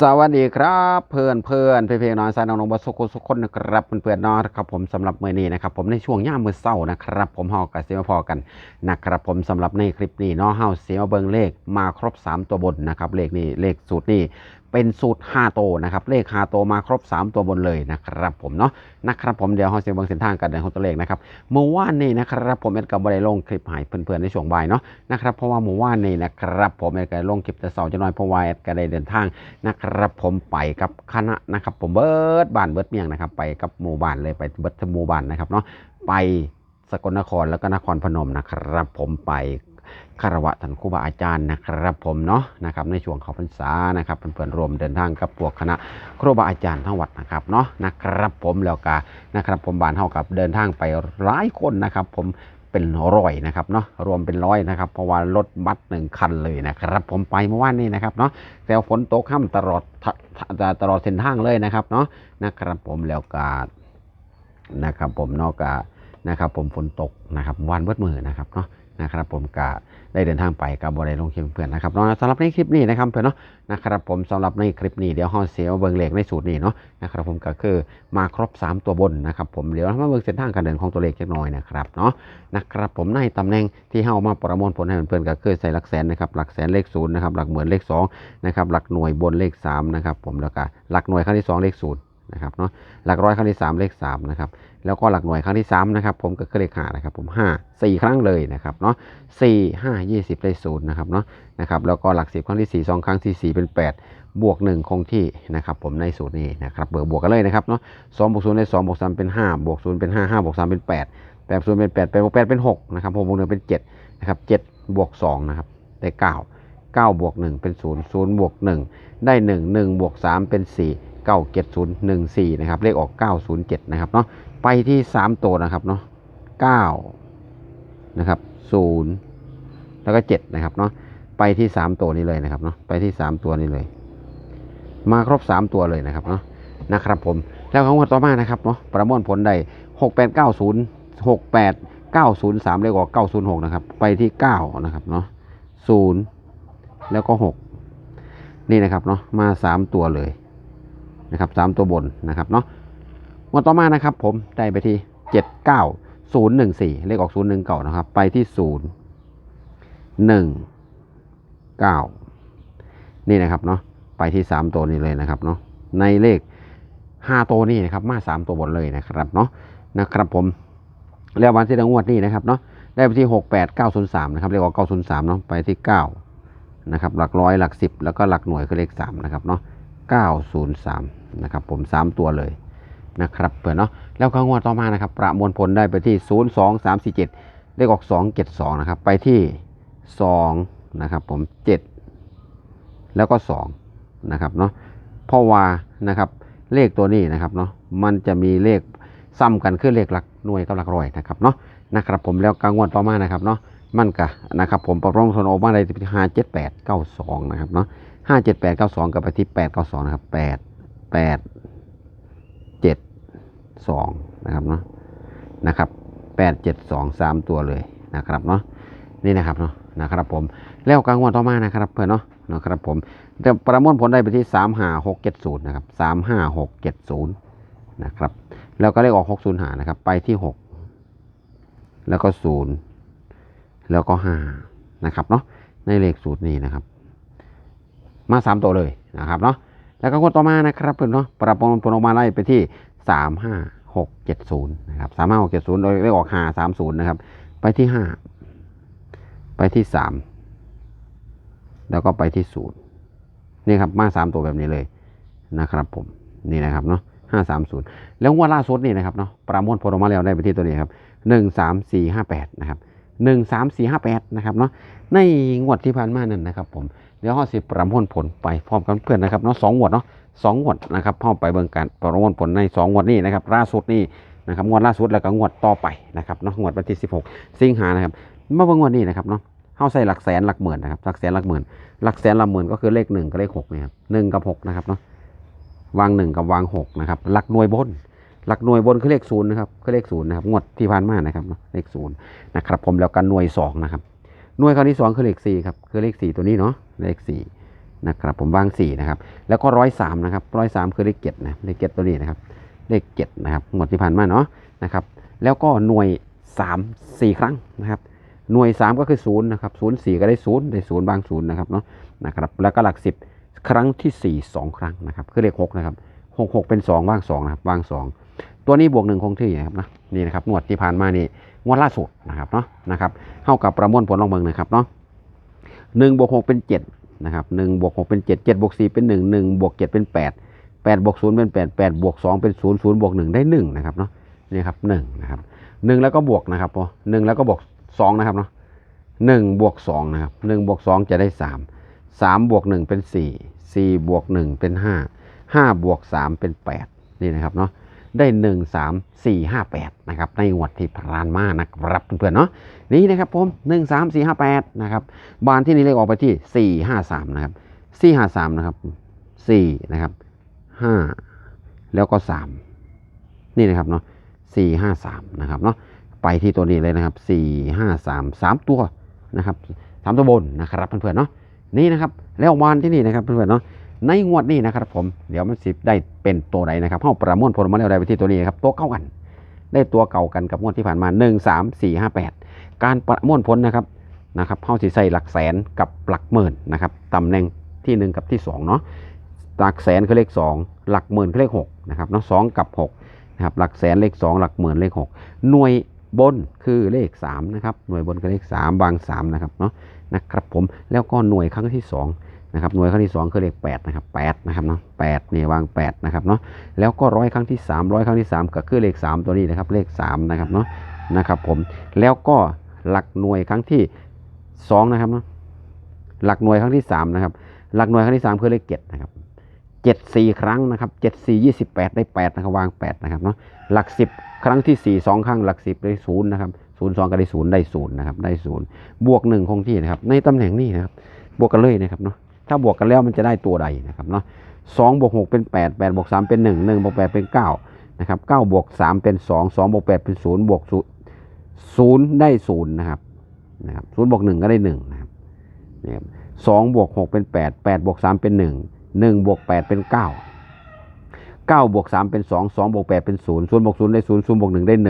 สวัสดีครับ เพื่อนเพื่อนเพลงน้อยสายน้องนงบสุขสุคนนะครับเพื่อนเพื่อนน้องครับผมสำหรับมื้อนี้นะครับผมในช่วงย่ามมือเศร้านะครับ ผมเฮากับเสียมาพอกันนะครับผมสำหรับในคลิปนี้น้องเฮาเสียมาเบิงเลขมาครบ 3 ตัวบนนะครับเลขนี้เลขสูตรนี้ เป็นสูตร5ตัวนะครับเลข5ตัวมาครบ 3 ตัวบนเลยนะครับผมเนาะนะครับผมเดี๋ยวเฮาสียเบิ่งเส้นทางกันเดินของตัวเลขนะครับเมื่อวานนี้นะครับผมเอ็ดกับ่ได้ลงคลิปให้เพื่อนๆในช่วงบ่ายเนาะนะครับเพราะว่าเมื่อวานนี้นะครับผมเอ็ดก็ลงคลิปแต่เช้าจะน้อยเพราะว่าเอ็ดก็ได้เดินทางนะครับผมไปกับคณะนะครับผมเบิร์ดบ้านเบิร์ดเมียงนะครับไปกับหมู่บ้านเลยไปเบิร์ดหมู่บ้านนะครับเนาะไปสกลนครแล้วก็นครพนมนะครับผมไป คารวะท่านครูบาอาจารย์นะครับผมเนาะนะครับในช่วงเขาพรรษานะครับเพื่อนๆรวมเดินทางกับพวกคณะครูบาอาจารย์ทั้งวัดนะครับเนาะนะครับผมแล้วก็นะครับผมบานเท่ากับเดินทางไปหลายคนนะครับ ผมเป็นร้อยนะครับเนาะรวมเป็นร้อยนะครับเพราะว่ารถบัสหนึ่งคันเลยนะครับ ผมไปเมื่อวานนี้นะครับเนาะแต่ฝนตกค่ำตลอดตลอดเส้นทางเลยนะครับเนาะนะครับผมแล้วก็นะครับผมเนอกกานะครับผมฝนตกนะครับวันเบิดมือนะครับเนาะ นะครับผมกะได้เดินทางไปกับบริลงเคียงเพื่อนนะครับเนาะสำหรับในคลิปนี้นะครับเพื่อนเนาะนะครับผมสำหรับในคลิปนี้เดี๋ยวห้องเสียวเบิงเลขในสูตรนี้เนาะนะครับผมก็คือมาครบ 3 ตัวบนนะครับผมเดี๋ยวมาเบิงเส้นทางการเดินของตัวเลขเล็กน้อยนะครับเนาะนะครับผมในตำแหน่งที่เฮามาประมวลผลให้เพื่อนก็คือใส่หลักแสนนะครับหลักแสนเลขศูนย์นะครับหลักหมื่นเลขสองนะครับหลักหน่วยบนเลข3นะครับผมแล้วก็หลักหน่วยครั้งที่ 2 เลข0น นะครับเนาะหลักร้อยครั้งที่ 3 เลข3นะครับแล้วก็หลักหน่วยครั้งที่3นะครับผมก็คือเลข5นะครับผม5 4 ครั้งเลยนะครับเนาะ4 5 20เลข0นะครับเนาะนะครับแล้วก็หลัก 10 ครั้งที่ 4 2 ครั้งที่ 4 เป็น 8 บวก 1 คงที่นะครับผมในสูตรนี้นะครับเบอร์บวกกันเลยนะครับเนาะ2บวก0ได้2บวก3เป็น 5 บวก0เป็น5 5บวก3เป็น 8 8บวก0เป็น8 8บวก8เป็น6นะครับ6บวก1เป็น7นะครับ7บวก2นะครับได้9 9บวก1เป็น0 0บวก1ได้ 1 1บวก3เป็น 4 9 7 0 1 4นะครับเลขออก907นะครับเนาะไปที่3ตัวนะครับเนาะ9นะครับ0แล้วก็7นะครับเนาะไปที่3ตัวนี้เลยนะครับเนาะไปที่3ตัวนี้เลย มาครบ3ตัวเลยนะครับเนาะนะครับผมแล้วของงวดต่อมานะครับเนาะประมวลผลได้6 8 9 0 6 8 9 0 3เลขออก906นะครับไปที่9นะครับเนาะ0แล้วก็6นี่นะครับเนาะมา3ตัวเลย นะครับ3ตัวบนนะครับเนาะงวดต่อมานะครับผมได้ไปที่7 9 0 1 4เลขออก0 1เก่านะครับ ไปที่0 1 9นี่นะครับเนาะไปที่3ตัวนี้เลยนะครับเนาะในเลข5ตัวนี้นะครับมา3ตัวบนเลยนะครับเนาะนะครับผมแล้ววันที่ดังวดนี้นะครับเนาะได้ไปที่6 8 9 0 3นะครับเลขออก903เนาะไปที่9นะครับหลักร้อยหลักสิบแล้วก็หลักหน่วยคือเลขสามนะครับเนาะเก้าศูนย์สาม นะครับผมสามตัวเลยนะครับเผื่อเนาะแล้วก็งวดต่อมานะครับ ประมวลผลได้ไปที่ศูนย์สองสามสี่เจ็ดเลขออกสองเจ็ดสองนะครับ ไปที่สองนะครับผมเจ็ดแล้วก็สองนะครับเนาะเพราะว่านะครับเลขตัวนี้นะครับเนาะมันจะมีเลขซ้ำกันคือเลขหลักหน่วยกับหลักร้อยนะครับเนาะนะครับผมแล้วกางวดต่อมานะครับเนาะมันก็นะครับผมประรองทนออกมาได้ที่ห้าเจ็ดแปดเก้าสองนะครับเนาะห้าเจ็ดแปดเก้าสองกับไปที่แปดเก้าสองนะครับแปด แปดเจ็ดสองนะครับเนาะนะครับแปดเจ็ดสองสามตัวเลยนะครับเนาะนี่นะครับเนาะนะครับผมแล้วกลางวันต่อมานะครับเพื่อนเนาะนะครับผมแต่ประมวลผลได้ไปที่สามห้าหกเจ็ดศูนย์นะครับสามห้าหกเจ็ดศูนย์นะครับแล้วก็เลขออกหกศูนย์หานะครับไปที่หกแล้วก็ศูนย์แล้วก็ห้านะครับเนาะในเลขสูตรนี้นะครับ มาสามตัวเลยนะครับเนาะ แล้วก็งวดต่อมานะครับเพื่อนเนาะปรับปรุงผลออกมาไล่ไปที่สามห้าหกเจ็ดศูนย์นะครับสามห้าหกเจ็ดศูนย์โดยเลขออกหาสามศูนย์นะครับ ไปที่ห้าไปที่สามแล้วก็ไปที่ศูนย์นี่ครับมาสามตัวแบบนี้เลยนะครับ ผมนี่นะครับเนาะห้าสามศูนย์แล้วงวดล่าสุดนี่นะครับเนาะประมวลผลออกมาแล้วได้ไปที่ตัวนี้ครับหนึ่งสามสี่ห้าแปดนะครับ หนึ่งสามสี่ห้าแปดนะครับเนาะในงวดที่ผ่านมานั่นนะครับผมเดี๋ยวห้อสิประมวลผลไปพร้อมกันเพื่อนนะครับเนาะสองงวดเนาะสองงวดนะครับเข้าไปเบิ่งการประมวลผลในสองงวดนี้นะครับล่าสุดนี่นะครับงวดล่าสุดแล้วก็งวดต่อไปนะครับเนาะงวดวันที่สิบหกสิงหานะครับมาเบิ่งงวดนี้นะครับเนาะเข้าใส่หลักแสนหลักหมื่นนะครับหลักแสนหลักหมื่นหลักแสนหลักหมื่นก็คือเลขหนึ่งกับเลขหกเนี่ยหนึ่งกับหกนะครับเนาะวางหนึ่งกับวางหกนะครับหลักหน่วยบน หลักหน่วยบนคือเลขศูนย์นะครับคือเลขศูนย์นะครับงวดที่ผ่านมานะครับเลขศูนย์นะครับผมแล้วกันหน่วยสองนะครับหน่วยครั้งที่สองคือเลขสี่ครับคือเลขสี่ตัวนี้เนาะเลขสี่นะครับผมวางสี่นะครับแล้วก็ร้อยสามนะครับร้อยสามคือเลขเจ็ดนะเลขเจ็ดตัวนี้นะครับเลขเจ็ดนะครับงวดที่ผ่านมาเนาะนะครับแล้วก็หน่วยสามสี่ครั้งนะครับหน่วยสามก็คือศูนย์นะครับศูนย์สี่ก็ได้ศูนย์ได้ศูนย์บางศูนย์นะครับเนาะนะครับแล้วก็หลักสิบครั้งที่สี่สองครั้งนะครับคือเลขหกนะครับหกหกเป็นสองว่างสองนะครับว่างสอง ตัวนี้บวกหนึ่งคงที่นะครับนะนี่นะครับงวดที่ผ่านมานี่งวดล่าสุดนะครับเนาะนะครับเท่ากับประมวลผลลองเบิงนะครับเนาะหนึ่งบวกหกเป็นเจ็ดนะครับหนึ่งบวกหกเป็นเจ็ดเจ็ดบวกสี่เป็นหนึ่งหนึ่งบวกเจ็ดเป็นแปดแปดบวกศูนย์เป็นแปดแปดบวกสองเป็นศูนย์ศูนย์บวกหนึ่งได้หนึ่งนะครับเนาะนี่ครับหนึ่งนะครับหนึ่งแล้วก็บวกนะครับพอหนึ่งแล้วก็บวกสองนะครับเนาะหนึ่งบวกสองนะครับหนึ่งบวกสองจะได้สามสามบวกหนึ่งเป็นสี่สี่บวกหนึ่งเป็นห้าห้าบวกสามเป็นแปดนี่นะครับเนาะ ได้หนึ่งสามสี่ห้าแปดนะครับในงวดที่ผ่านมานะครับเพื่อนๆเนาะนี่นะครับผมหนึ่งสามสี่ห้าแปดนะครับบานที่นี่เลขออกไปที่สี่ห้าสามนะครับสี่ห้าสามนะครับสี่นะครับห้าแล้วก็สามนี่นะครับเนาะสี่ห้าสามนะครับเนาะไปที่ตัวนี้เลยนะครับสี่ห้าสามสามตัวนะครับสามตัวบนนะครับเพื่อนๆเนาะนี่นะครับแล้ววานที่นี่นะครับเพื่อนๆเนาะ ในงวดนี้นะครับผมเดี๋ยวมันสิได้เป็นตัวไหนนะครับเข้าประมวลผลมาแล้วได้ไปที่ตัวนี้นครับตัวเก่ากัน ได้ตัวเก่ากันกับงวดที่ผ่านมา 1 3 4 5 8 การประมวลผลนะครับนะครับเข้าสีใส่หลักแสนกับหลักหมื่นนะครับตำแหน่งที่ 1 กับที่ 2 เนาะหลักแสนคือเลข 2 หลักหมื่นคือเลข6นะครับเนาะสองกับ6นะครับหลักแสนเลข 2 หลักหมื่นเลข 6 หน่วยบนคือเลข3นะครับหน่วยบนคือเลข 3 บาง3นะครับเนาะนะครับผมแล้วก็หน่วยครั้งที่ 2 นะครับหน่วยครั้งที่ 2 คือเลข8นะครับ8นะครับเนาะ8นี่วาง8นะครับเนาะแล้วก็ร้อยครั้งที่3ร้อยครั้งที่ 3 ก็คือเลข 3 ตัวนี้นะครับเลข3นะครับเนาะนะครับผมแล้วก็หลักหน่วยครั้งที่2นะครับเนาะหลักหน่วยครั้งที่3นะครับหลักหน่วยครั้งที่ 3 คือเลข7นะครับ7 4 ครั้งนะครับ7 4 28 ได้8นะครับวาง8นะครับเนาะหลัก 10 ครั้งที่ 4 2 ครั้งหลัก 10 ได้0นะครับ0 2ก็ได้0ได้0นะครับได้0บวก 1 คงที่นะครับในตำแหน่งนี้นะครับบวกกันเลยนะครับเนาะ ถ้าบวกกันแล้วมันจะได้ตัวใดนะครับเนาะ2บวก6เป็น8 8บวก3เป็น1 1บวก8เป็น9นะครับ9บวก3เป็น2 2บวก8เป็น0บวก0 0ได้0นะครับนะครับ0บวก1ก็ได้1นะครับนี่ครับบวก6เป็น8 8บวก3เป็น1 1บวก8เป็น9 9บวก3เป็น 2 2บวก8เป็น 0 0บวก0ได้0 0บวก1ได้ 1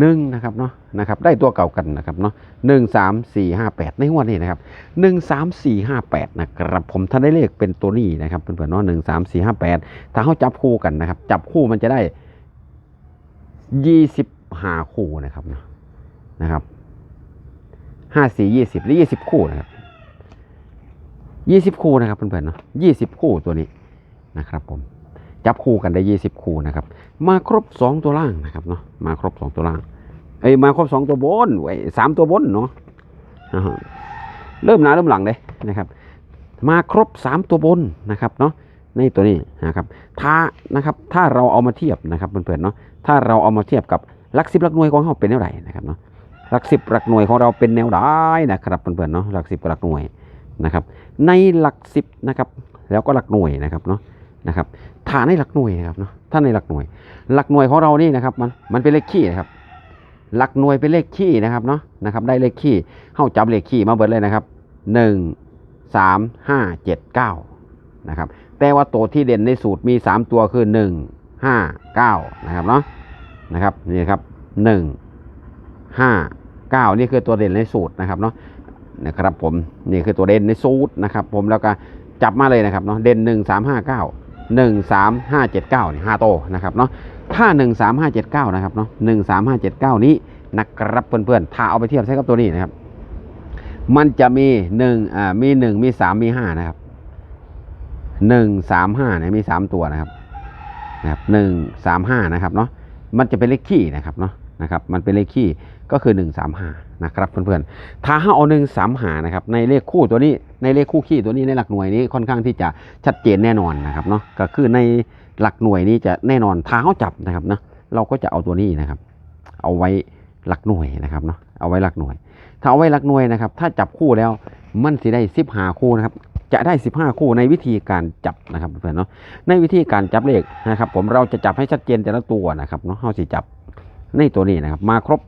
1นะครับเนาะนะครับได้ตัวเก่ากันนะครับเนาะ1 3 4 5 8 ในงวดนี้นะครับ 1 3 4 5 8 นะครับผมถ้าได้เลขเป็นตัวนี้นะครับเพื่อนๆเนาะ1 3 4 5 8 ถ้าเขาจับคู่กันนะครับ จับคู่มันจะได้ 25 คู่นะครับเนาะนะครับ5 4 20หรือ20คู่นะครับ20คู่นะครับเพื่อนๆเนาะ20คู่ตัวนี้นะครับผม จับคู่กันได้20คู่นะครับ มาครบ2ตัวล่างนะครับเนาะมาครบ2ตัวล่างเอ้ยมาครบ2ตัวบนไว้สามตัวบนเนาะเริ่มหน้าเริ่มหลังเลยนะครับ มาครบ3ตัวบนนะครับเนาะในตัวนี้นะครับถ้านะครับถ้าเราเอามาเทียบนะครับเพื่อนๆเนาะถ้าเราเอามาเทียบกับหลักสิบหลักหน่วยของเราเป็นแนวไหนนะครับเนาะหลักสิบหลักหน่วยของเราเป็นแนวใดนะครับเพื่อนๆเนาะหลักสิบกับหลักหน่วยนะครับ ในหลักสิบนะครับ แล้วก็หลักหน่วยนะครับเนาะ นะครับฐานในหลักหน่วยนะครับเนาะถ้าในหลักหน่วย หลักหน่วยของเรานี่นะครับมันมันเป็นเลขขี้นะครับ หลักหน่วยเป็นเลขขี้นะครับเนาะนะครับ ได้เลขขี้เข้าจับเลขขี้มาเบิดเลยนะครับหนึ่งสามห้าเจ็ดเก้านะครับ แต่ว่าตัวที่เด่นในสูตรมีสามตัวคือหนึ่งห้าเก้านะครับเนาะนะครับนี่ครับหนึ่งห้าเก้านี่คือตัวเด่นในสูตรนะครับเนาะนะครับผมนี่คือตัวเด่นในสูตรนะครับ ผมแล้วก็จับมาเลยนะครับเนาะเด่นหนึ่งสามห้าเก้า หนึ่งสามห้าเจ็ดเก้านี่ห้าโตวนะครับเนาะถ้าหนึ่งสามห้าเจ็ดเก้านะครับเนาะหนึ่งสามห้าเจ็ดเก้านี้นะครับเพื่อนๆถ้าเอาไปเทียบใช้กับตัวนี้นะครับ มันจะมีหนึ่งอ่ามีหนึ่งมีสามมีห้านะครับหนึ่งสามห้าเนี่ยมีสามตัวนะครับนะครับหนึ่งสามห้านะครับเนาะมันจะเป็นเลขขี้นะครับเนาะนะครับ มันเป็นเลขขี้ ก็คือหนึ่งสามห้านะครับเพื่อนๆ ถ้าเอาหนึ่งสามหานะครับในเลขคู่ตัวนี้ในเลขคู่ขี้ตัวนี้ในหลักหน่วยนี้ค่อนข้างที่จะชัดเจนแน่นอนนะครับเนาะก็คือในหลักหน่วยนี้จะแน่นอนถ้าเขาจับนะครับเนาะเราก็จะเอาตัวนี้นะครับ เอาไว้หลักหน่วยนะครับเนาะเอาไว้หลักหน่วย ถ้าเอาไว้หลักหน่วยนะครับ ถ้าจับคู่แล้วมันสิได้สิบหาคู่นะครับจะได้สิบห้าคู่ในวิธีการจับนะครับเพื่อนเนาะในวิธีการจับเลขนะครับ ผมเราจะจับให้ชัดเจนแต่ละตัวนะครับเนาะเขาสิจับในตัวนี้นะครับ มาครบ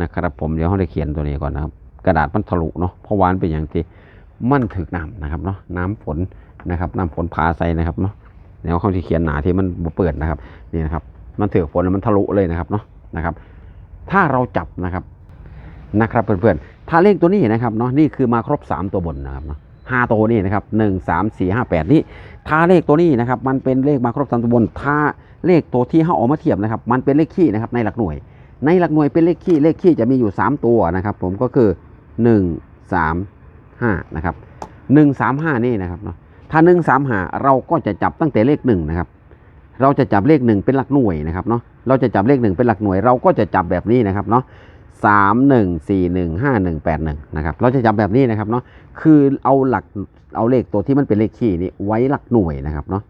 นะครับผมเดี๋ยวเขาได้เขียนตัวนี้ก่อนนะครับ กระดาษมันทะลุเนาะเพราะวานเป็นอย่างที่มันถึกน้ำนะครับเนาะน้ำฝนนะครับน้ำฝนพาใส่นะครับเนาะแนวเขาที่เขียนหนาที่มันบเปิดนะครับนี่นะครับ มันถือฝนแล้วมันทะลุเลยนะครับเนาะนะครับ ถ้าเราจับนะครับนะครับเพื่อนๆถ้าเลขตัวนี้นะครับเนาะนี่คือมาครบ 3 ตัวบนนะครับเนาะห้าตัวนี่นะครับหนึ่งสามสี่ห้าแปดนี่ถ้าเลขตัวนี้นะครับ มันเป็นเลขมาครบสามตัวบน ถ้าเลขตัวที่เขาเอามาเทียบนะครับ มันเป็นเลขขี้นะครับในหลักหน่วย ในหลักหน่วยเป็นเลขขี้เลขขี้จะมีอยู่ 3 ตัวนะครับ ผมก็คือ 1 3 5นะครับ1 3 5นี่นะครับเนาะถ้า 1 3 5 เราก็จะจับตั้งแต่เลข1นะครับเราจะจับเลข 1 เป็นหลักหน่วยนะครับเนาะเราจะจับเลข 1 เป็นหลักหน่วย เราก็จะจับแบบนี้นะครับเนาะสามหนึ่งสี่หนึ่งห้าหนึ่งแปดหนึ่งนะครับเราจะจับแบบนี้นะครับเนาะคือเอาหลักเอาเลขตัวที่มันเป็นเลขขี้นี่ไว้หลักหน่วยนะครับเนาะ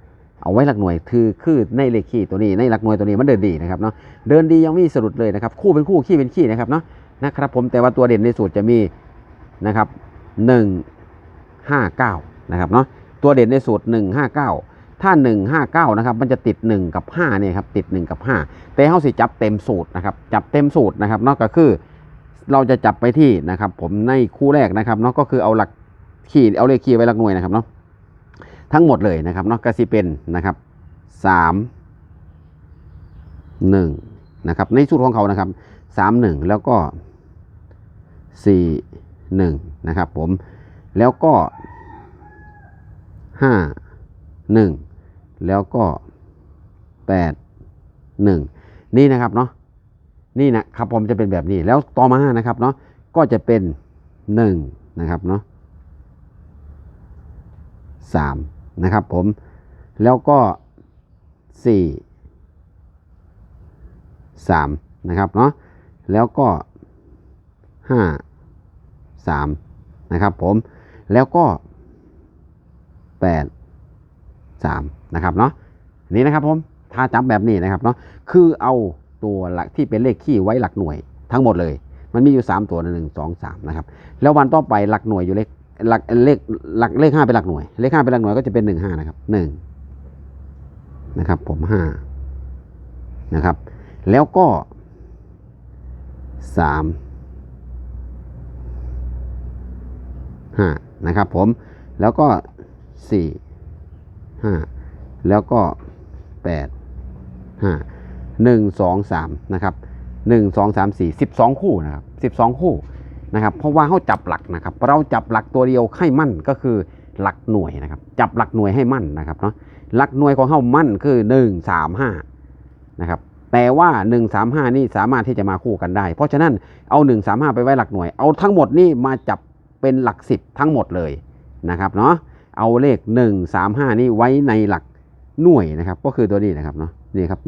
เอาไว้หลักหน่วยคือคือในเลขขี้ตัวนี้ในหลักหน่วยตัวนี้มันเดินดีนะครับเนาะเดินดียังมีสะดุดเลยนะครับคู่เป็นคู่ขี้เป็นขี้นะครับเนาะนะครับผมแต่ว่าตัวเด่นในสูตรจะมีนะครับหนึ่งห้าเก้านะครับเนาะตัวเด่นในสูตรหนึ่งห้าเก้าถ้าหนึ่งห้าเก้านะครับ มันจะติดหนึ่งกับห้าเนี่ยครับ ติดหนึ่งกับห้าแต่เขาสิจับเต็มสูตรนะครับ จับเต็มสูตรนะครับเนาะก็คือเราจะจับไปที่นะครับ ผมในคู่แรกนะครับเนาะก็คือเอาหลักขีดเอาเลขขีดไว้หลักหน่วยนะครับเนาะ ทั้งหมดเลยนะครับเนาะก็สิเป็นนะครับสามหนึ่งนะครับในสูตรของเขานะครับสามหนึ่งแล้วก็สี่หนึ่งนะครับผมแล้วก็ห้าหนึ่งแล้วก็แปดหนึ่งนี่นะครับเนาะนี่นะครับผมจะเป็นแบบนี้แล้วต่อมานะครับเนาะก็จะเป็นหนึ่งนะครับเนาะสาม นะครับผม แล้วก็สี่สามนะครับเนาะ แล้วก็ห้าสามนะครับผม แล้วก็แปดสามนะครับเนาะนี่นะครับผม ถ้าจำแบบนี้นะครับเนาะ คือเอาตัวหลักที่เป็นเลขขี้ไว้หลักหน่วยทั้งหมดเลย มันมีอยู่ 3 ตัวหนึ่งสองสามนะครับ แล้ววันต่อไปหลักหน่วยอยู่เลข หลักเลขหลักเลขห้าเป็นหลักหน่วย เลขห้าเป็นหลักหน่วยก็จะเป็นหนึ่งห้านะครับหนึ่งนะครับ ผมห้านะครับ แล้วก็สามห้านะครับ ผมแล้วก็สี่ห้าแล้วก็แปดห้าหนึ่งสองสามนะครับหนึ่งสองสามสี่สิบสองคู่นะครับสิบสองคู่ นะครับเพราะว่าเขาจับหลักนะครับ เราจับหลักตัวเดียวให้มั่นก็คือหลักหน่วยนะครับ จับหลักหน่วยให้มั่นนะครับเนาะหลักหน่วยของเขามั่นคือหนึ่งสามห้านะครับแต่ว่า 135 นี่สามารถที่จะมาคู่กันได้ เพราะฉะนั้นเอา 135 ไปไว้หลักหน่วย เอาทั้งหมดนี่มาจับเป็นหลัก 10 ทั้งหมดเลยนะครับเนาะเอาเลข 135 นี่ไว้ในหลักหน่วยนะครับ ก็คือตัวนี้นะครับเนาะนี่ครับ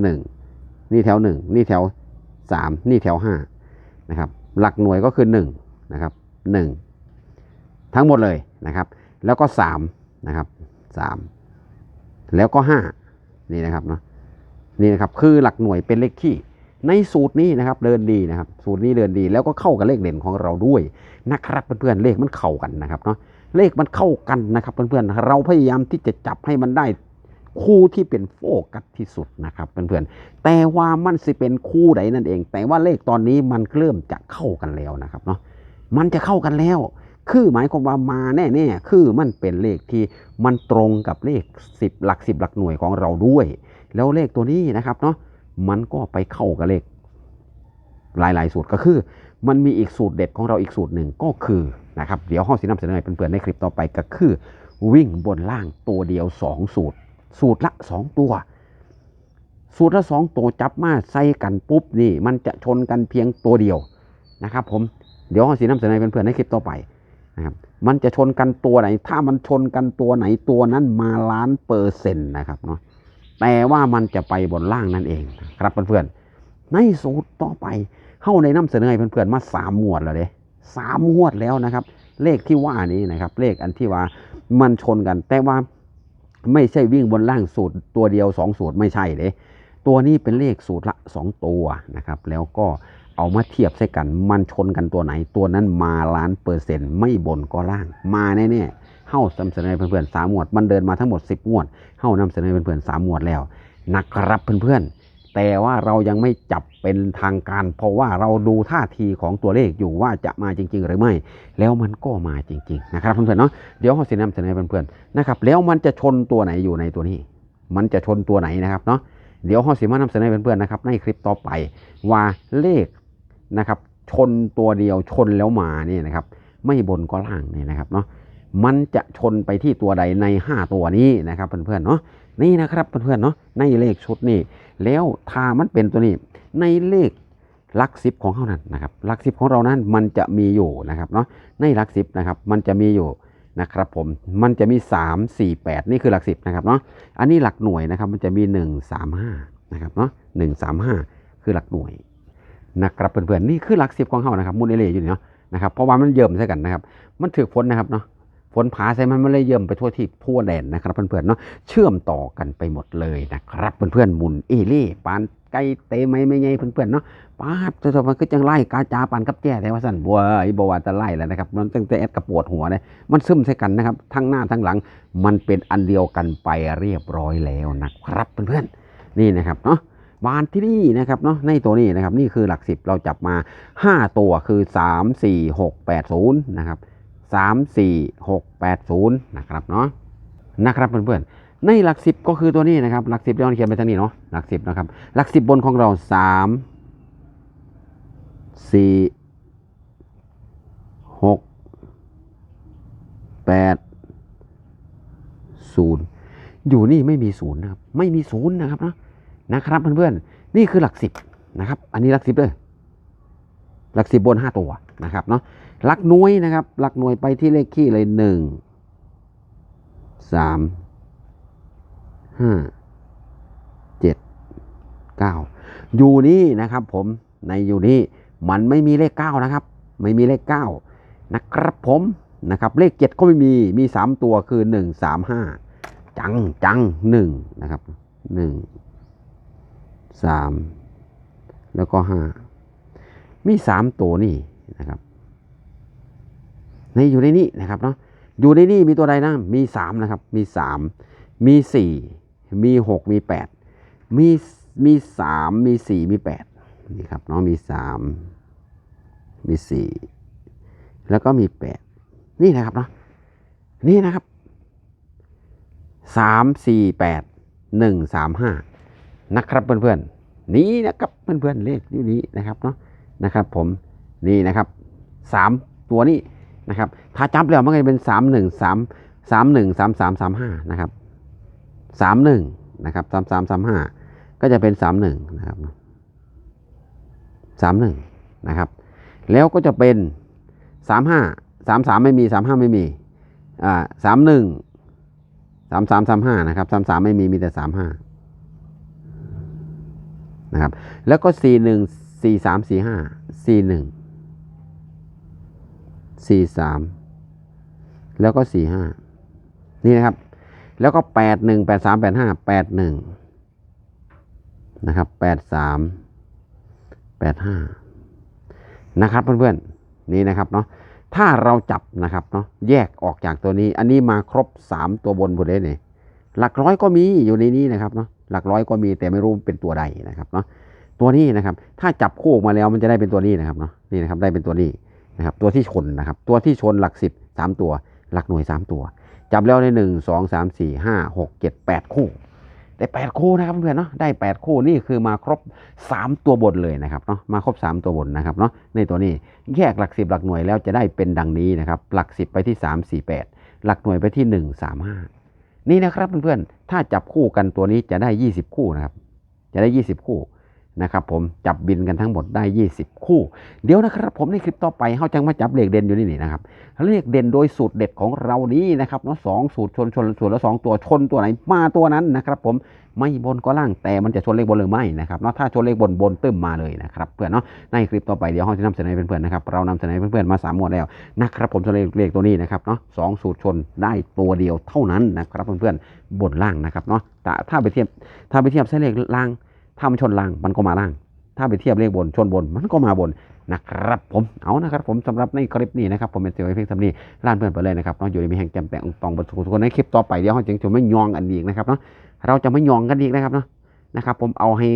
1 นี่แถว 1 นี่แถว 3 นี่แถว5นะครับหลักหน่วยก็คือ 1 นะครับ1ทั้งหมดเลยนะครับ แล้วก็3นะครับ3แล้วก็5นี่นะครับเนาะนี่นะครับคือหลักหน่วยเป็นเลขขี้ในสูตรนี้นะครับเดินดีนะครับ สูตรนี้เดินดีแล้วก็เข้ากับเลขเด่นของเราด้วยนะครับเพื่อนๆเลขมันเข้ากันนะครับเนาะเลขมันเข้ากันนะครับเพื่อนๆเราพยายามที่จะจับให้มันได้คู่ที่เป็นโฟกัสที่สุดนะครับเพื่อนๆแต่ว่ามันสิเป็นคู่ใดนั่นเอง แต่ว่าเลขตอนนี้มันเริ่มจะเข้ากันแล้วนะครับเนาะ มันจะเข้ากันแล้ว คือหมายความว่ามาแน่ๆ คือมันเป็นเลขที่มันตรงกับเลข 10 หลัก 10 หลักหน่วยของเราด้วย แล้วเลขตัวนี้นะครับเนาะ มันก็ไปเข้ากับเลข หลายๆ สูตรก็คือ มันมีอีกสูตรเด็ดของเราอีกสูตรหนึ่งก็คือนะครับ เดี๋ยวห้องสีน้ำเสนอให้เพื่อนๆในคลิปต่อไปก็คือ วิ่งบนล่างตัวเดียว 2 สูตร สูตรละ 2 ตัวสูตรละ2ตัวจับมาใส่กันปุ๊บนี่ มันจะชนกันเพียงตัวเดียวนะครับผม เดี๋ยวห้องสีน้ำเสนอเพื่อนๆในคลิปต่อไปนะครับมันจะชนกันตัวไหน ถ้ามันชนกันตัวไหนตัวนั้นมาล้านเปอร์เซ็นต์นะครับเนาะแต่ว่ามันจะไปบนล่างนั่นเองครับเพื่อนๆในสูตรต่อไปเข้าในน้ำเสนอให้เพื่อนๆมาสามหมวดแล้วเด้สามหมวดแล้วนะครับ เลขที่ว่านี้นะครับ เลขอันที่ว่ามันชนกัน แต่ว่าไม่ใช่วิ่งบนล่างสูตรตัวเดียวสองสูตรไม่ใช่เด้ตัวนี้เป็นเลขสูตรละสองตัวนะครับ แล้วก็ เอามาเทียบใส่กัน มันชนกันตัวไหน ตัวนั้นมาล้านเปอร์เซ็นต์ไม่บนก็ล่าง มาแน่ๆเข้านำเสนอเพื่อนๆสามหมวด มันเดินมาทั้งหมดสิบหมวดเข้านำเสนอเพื่อนๆสามหมวดแล้วนะครับเพื่อนๆ แต่ว่าเรายังไม่จับเป็นทางการ เพราะว่าเราดูท่าทีของตัวเลขอยู่ว่าจะมาจริง ๆ หรือไม่ แล้วมันก็มาจริง ๆ นะครับเพื่อนๆเนาะเดี๋ยวเขาสินำเสนอเพื่อนๆนะครับแล้วมันจะชนตัวไหนอยู่ในตัวนี้ มันจะชนตัวไหนนะครับเนาะเดี๋ยวเขาสิมานำเสนอเพื่อนๆนะครับในคลิปต่อไปว่าเลข นะครับ ชนตัวเดียวชนแล้วมาเนี่ยนะครับ ไม่บนก็ล่างเนี่ยนะครับเนาะมันจะชนไปที่ตัวใดใน 5 ตัวนี้นะครับเพื่อนๆเนาะนี่นะครับเพื่อนๆเนาะในเลขชุดนี้แล้วถ้ามันเป็นตัวนี้ในเลขหลักสิบของเขานั้นนะครับหลักสิบของเรานั้นมันจะมีอยู่นะครับเนาะในหลักสิบนะครับมันจะมีอยู่นะครับผมมันจะมี 3 4 8 นี่คือหลักสิบนะครับเนาะอันนี้หลักหน่วยนะครับมันจะมี 1 3 5นะครับเนาะ1 3 5 คือหลักหน่วย นะครับเพื่อนๆนี่คือหลักสิบของเขานะครับมูลเอเลอยู่เนาะนะครับเพราะว่ามันเยิ่มใส่กันนะครับ มันถือฝนนะครับเนาะฝนผาใส่มันไม่เลยเยิ่มไปทั่วที่ทั่วแดนนะครับเพื่อนๆเนาะเชื่อมต่อกันไปหมดเลยนะครับเพื่อนๆมุนเอเล่ปานไก่เตะไม่ไม่ไงเพื่อนๆเนาะป้าบจะมันก็จังไล่กาจาปานกับแจ้แต่ว่าสั่นบัวไอ้บัวาจะไล่แล้วนะครับมันตั้งแต่แอดกระปวดหัวเลยมันซึมใส่กันนะครับทั้งหน้าทั้งหลัง มันเป็นอันเดียวกันไปเรียบร้อยแล้วนะครับเพื่อนๆนี่นะครับเนาะ บานที่นี่นะครับเนาะในตัวนี้นะครับนี่คือหลักสิบเราจับมา 5 ตัวคือ 3 4 6 8 0นะครับ3 4 6 8 0นะครับเนาะนะครับเพื่อนๆในหลักสิบก็คือตัวนี้นะครับหลักสิบเราเขียนไปทางนี้เนาะหลักสิบนะครับหลักสิบบนของเราสามสี่หกแปดศูนย์อยู่นี่ไม่มีศูนย์นะครับไม่มีศูนย์นะครับนะ นะครับเพื่อนๆนี่คือหลักสิบนะครับ อันนี้หลักสิบเลยหลักสิบบนห้าตัวนะครับเนาะหลักหน่วยนะครับ หลักหน่วยไปที่เลขคี่เลยหนึ่งสามห้าเจ็ดเก้าอยู่นี่นะครับผมในอยู่นี่มันไม่มีเลขเก้านะครับ ไม่มีเลขเก้านะครับผมนะครับเลขเจ็ดก็ไม่มีมีสามตัวคือหนึ่งสามห้าจังจังหนึ่งนะครับหนึ่ง สามแล้วก็ห้ามีสามตัวนี่นะครับในอยู่ในนี้นะครับเนาะอยู่ในนี้มีตัวใดนะมีสามนะครับ มีสามมีสี่มีหกมีแปดมีมีสามมีสี่มีแปดนี่ครับเนาะมีสามมีสี่แล้วก็มีแปดนี่นะครับเนาะนี่นะครับสามสี่แปดหนึ่งสามห้า นะครับเพื่อนๆนี่นะครับเพื่อนๆเลขนี้นี้นะครับเนาะนะครับ ผมนี่นะครับสามตัวนี้นะครับ ถ้าจับแล้วมันก็จะเป็นสามหนึ่งสามสามหนึ่งสามสามสามห้านะครับสามหนึ่งนะครับสามสามสามห้าก็จะเป็นสามหนึ่งนะครับสามหนึ่งนะครับ แล้วก็จะเป็นสามห้าสามสามไม่มีสามห้าไม่มีอ่าสามหนึ่งสามสามสามห้านะครับสามสามไม่มีมีแต่สามห้า นะครับ แล้วก็สี่หนึ่งสี่สามสี่ห้าสี่หนึ่งสี่สามแล้วก็สี่ห้านี่นะครับ แล้วก็แปดหนึ่งแปดสามแปดห้าแปดหนึ่งนะครับแปดสามแปดห้านะครับเพื่อนๆนี่นะครับเนาะถ้าเราจับนะครับเนาะแยกออกจากตัวนี้ อันนี้มาครบสามตัวบนหมดเลยเนี่ยหลักร้อยก็มีอยู่ในนี้นะครับเนาะหลักร้อยก็มีแต่ไม่รู้เป็นตัวใดนะครับเนาะตัวนี้นะครับ ถ้าจับคู่ออกมาแล้วมันจะได้เป็นตัวนี้นะครับเนาะนี่นะครับได้เป็นตัวนี้นะครับ ตัวที่ชนนะครับ ตัวที่ชนหลักสิบสามตัว หลักหน่วยสามตัว จับแล้วได้หนึ่งสองสามสี่ห้าหกเจ็ดแปดคู่ได้แปดคู่นะครับเพื่อนเนาะได้แปดคู่นี่คือมาครบสามตัวบนเลยนะครับเนาะมาครบสามตัวบนนะครับเนาะในตัวนี้แยกหลักสิบหลักหน่วยแล้วจะได้เป็นดังนี้นะครับ หลักสิบไปที่สามสี่แปดหลักหน่วยไปที่หนึ่งสามห้า นี่นะครับเพื่อนๆ ถ้าจับคู่กันตัวนี้จะได้ยี่สิบคู่นะครับ จะได้ยี่สิบคู่นะครับผมจับบินกันทั้งหมดได้ 20 คู่ เดี๋ยวนะครับ ผมในคลิปต่อไปเฮาจังมาจับเลขเด่นอยู่นี่นี่นะครับเลขเด่นโดยสูตรเด็ดของเรานี้นะครับเนาะสองสูตรชนชนสูตรละสองตัวชนตัวไหนมาตัวนั้นนะครับผม ไม่บนก็ล่างแต่มันจะชนเลขบนหรือไม่นะครับเนาะถ้าชนเลขบนบนตึ้มมาเลยนะครับเพื่อนเนาะในคลิปต่อไปเดี๋ยวเขาจะนำเสนอให้เพื่อนๆนะครับเรานำเสนอให้เพื่อนๆมาสามหมวดแล้วนะครับผมจะเลขเลขตัวนี้นะครับเนาะสองสูตรชนได้ตัวเดียวเท่านั้นนะครับเพื่อนๆบนล่างนะครับเนาะแต่ถ้าไปเทียบถ้าไปเทียบใช้เลขล่างถ้ามันชนล่างมันก็มาล่าง ถ้าไปเทียบเลขบนชนบนมันก็มาบนนะครับผมเอานะครับผมสำหรับในคลิปนี้นะครับผมเป็นเซลล์เพียงสำนีล้านเพื่อนไปเลยนะครับเนาะอยู่ในมีแห่งจำแต่งตองบรรทุกทุกคนในคลิปต่อไปเดี๋ยวเขาจึงจะไม่ยองกันอีกนะครับเนาะ เราจะไม่ยองกันอีกนะครับเนาะนะครับ ผมเอาให้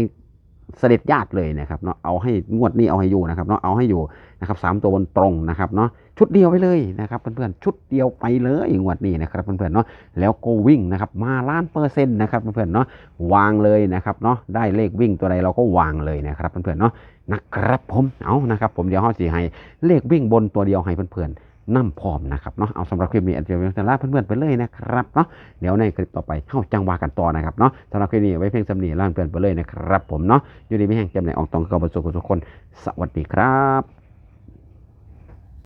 เสด็จญาติเลยนะครับเนาะเอาให้งวดนี้เอาให้อยู่นะครับเนาะเอาให้อยู่นะครับสามตัวบนตรงนะครับเนาะชุดเดียวไปเลยนะครับเพื่อนๆชุดเดียวไปเลยงวดนี้นะครับเพื่อนๆเนาะแล้วก็วิ่งนะครับมาล้านเปอร์เซ็นต์นะครับเพื่อนๆเนาะวางเลยนะครับเนาะได้เลขวิ่งตัวใดเราก็วางเลยนะครับเพื่อนๆเนาะนะครับผมเอานะครับ ผมเดี๋ยวห้อสีให้เลขวิ่งบนตัวเดียวให้เพื่อนๆ นั่พร้อมนะครับเนาะเอาสำหรับคลิปนี้อาจจะเป็นลาเพื่อนๆไปเลยนะครับเนาะเดี๋ยวในคลิปต่อไปเข้าจังหวะกันต่อนะครับเนาะสำหรับคลิปนี้ไว้เพียงสำเนีล่างเพื่อนไปเลยนะครับผมเนาะอยู่ดีไม่แห้งจำในออกตองกระบสุขทุกคน สวัสดีครับ